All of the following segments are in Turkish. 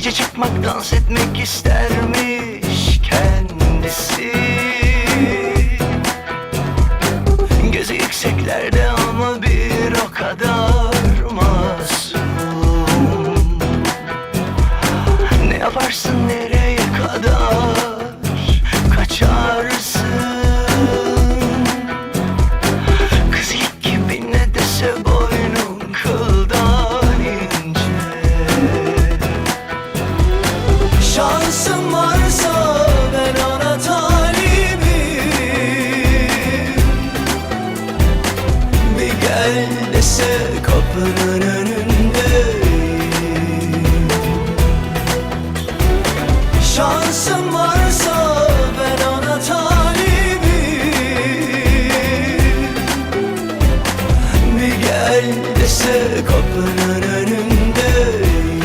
Gece çıkmak dans etmek istermiş kendisi. Gözü yükseklerde kapının önündeyim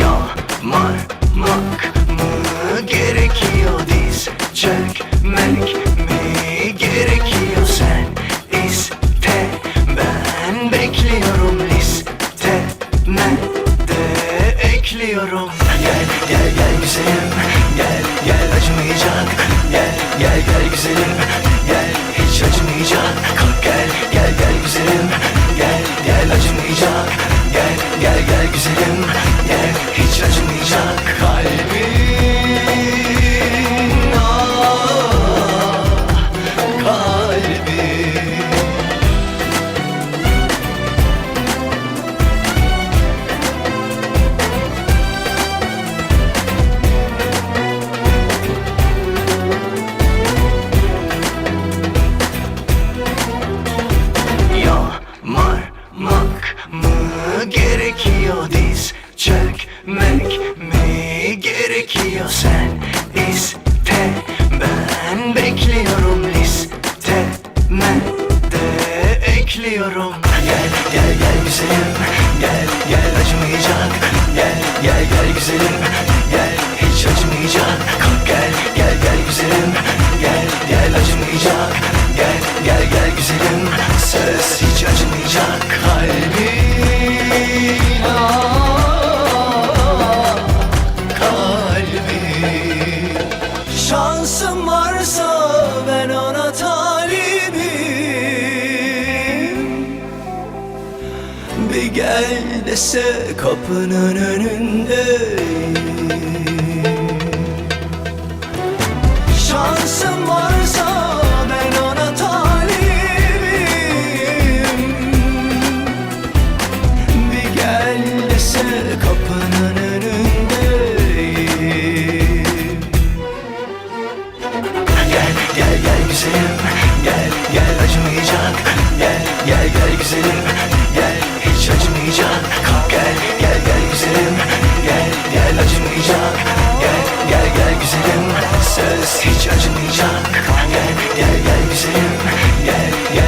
Yamarmak mı gerekiyor diz çökmek mi gerekiyor? Sen iste ben bekliyorum. Listeme de ekliyorum. Gel gel gel güzelim. Gel gel acımayacak. Gel gel gel güzelim gerekiyor diz çökmek mi? Gerekiyor sen iste. Ben bekliyorum listeme de ekliyorum. Gel gel gel güzelim. Gel gel acımayacak. Gel gel gel güzelim. Gel hiç acımayacak. Kalk gel gel gel güzelim. Gel gel acımayacak. Gel gel gel güzelim. Söz gel dese kapının önündeyim hiç acımayacak. Gel gel gel güzelim Gel gel.